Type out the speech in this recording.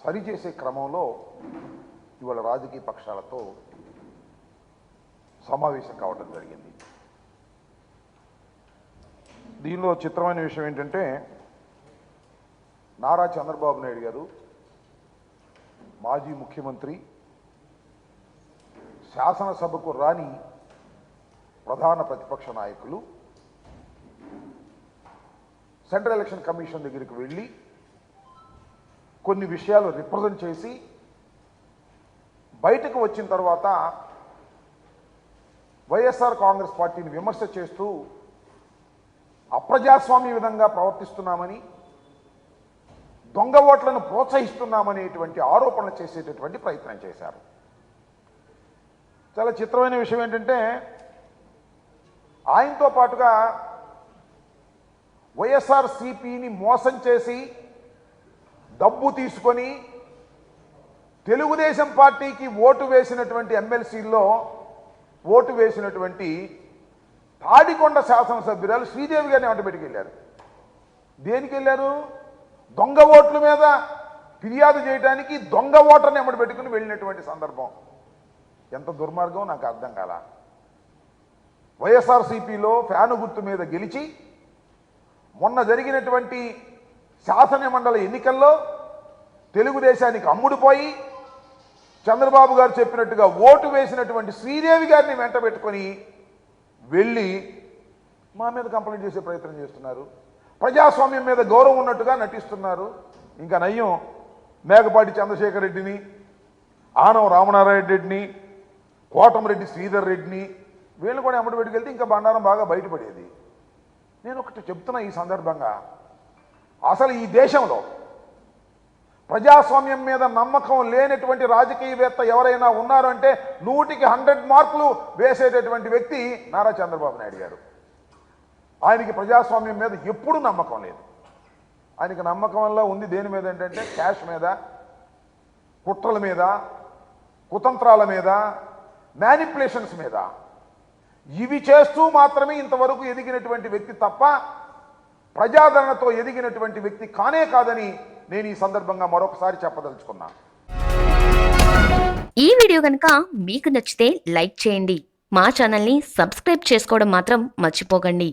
సరిచేసే క్రమంలో ఇవాళ రాజకీయ పక్షాలతో సమావేశం కావడం జరిగింది. దీనిలో చిత్రమైన విషయం ఏంటంటే నారా చంద్రబాబు నాయుడు గారు మాజీ ముఖ్యమంత్రి శాసనసభకు రాని ప్రధాన ప్రతిపక్ష నాయకులు సెంట్రల్ ఎలక్షన్ కమిషన్ దగ్గరికి వెళ్ళి కొన్ని విషయాలు రిప్రజెంట్ చేసి బయటకు వచ్చిన తర్వాత వైఎస్ఆర్ కాంగ్రెస్ పార్టీని విమర్శ చేస్తూ అప్రజాస్వామ్య విధంగా ప్రవర్తిస్తున్నామని దొంగ ఓట్లను ప్రోత్సహిస్తున్నామనేటువంటి ఆరోపణలు చేసేటటువంటి ప్రయత్నం చేశారు. చాలా చిత్రమైన విషయం ఏంటంటే ఆయనతో పాటుగా వైఎస్ఆర్ సిపిని మోసం చేసి డబ్బు తీసుకొని తెలుగుదేశం పార్టీకి ఓటు వేసినటువంటి ఎమ్మెల్సీల్లో ఓటు వేసినటువంటి తాడికొండ శాసనసభ్యురాలు శ్రీదేవి గారిని వెంట పెట్టుకెళ్ళారు. దేనికి వెళ్ళారు? దొంగ ఓట్ల మీద ఫిర్యాదు చేయడానికి దొంగ ఓటర్ని ఎమ్మడి పెట్టుకుని వెళ్ళినటువంటి సందర్భం. ఎంత దుర్మార్గం నాకు అర్థం కాల. వైఎస్ఆర్సీపీలో ఫ్యాను గుర్తు మీద గెలిచి మొన్న జరిగినటువంటి శాసన మండలి ఎన్నికల్లో తెలుగుదేశానికి అమ్ముడుపోయి చంద్రబాబు గారు చెప్పినట్టుగా ఓటు వేసినటువంటి శ్రీదేవి గారిని వెంట పెట్టుకొని వెళ్ళి మా మీద కంప్లైంట్ చేసే ప్రయత్నం చేస్తున్నారు. ప్రజాస్వామ్యం మీద గౌరవం ఉన్నట్టుగా నటిస్తున్నారు. ఇంకా నయ్యం మేకపాటి చంద్రశేఖర్ రెడ్డిని ఆనవ రామనారాయణ రెడ్డిని కోటమరెడ్డి శ్రీధర్ రెడ్డిని వీళ్ళు కూడా అమ్మడి పెట్టుకెళ్తే ఇంకా బండారం బాగా బయటపడేది. నేను ఒకటి చెప్తున్నా ఈ సందర్భంగా. అసలు ఈ దేశంలో ప్రజాస్వామ్యం మీద నమ్మకం లేనటువంటి రాజకీయవేత్త ఎవరైనా ఉన్నారంటే నూటికి హండ్రెడ్ మార్కులు వేసేటటువంటి వ్యక్తి నారా చంద్రబాబు నాయుడు గారు. ఆయనకి ప్రజాస్వామ్యం మీద ఎప్పుడూ నమ్మకం లేదు. ఆయనకి నమ్మకం వల్ల ఉంది దేని మీద ఏంటంటే క్యాష్ మీద కుట్రల మీద కుతంత్రాల మీద మ్యానిపులేషన్స్ మీద. ఇవి చేస్తూ మాత్రమే ఇంతవరకు ఎదిగినటువంటి వ్యక్తి తప్ప ప్రజాదరణతో ఎదిగినటువంటి వ్యక్తి కానే కాదని నేను ఈ సందర్భంగా మరొకసారి చెప్పదలుచుకున్నా. ఈ వీడియో కనుక మీకు నచ్చితే లైక్ చేయండి. మా ఛానల్ని సబ్స్క్రైబ్ చేసుకోవడం మాత్రం మర్చిపోకండి.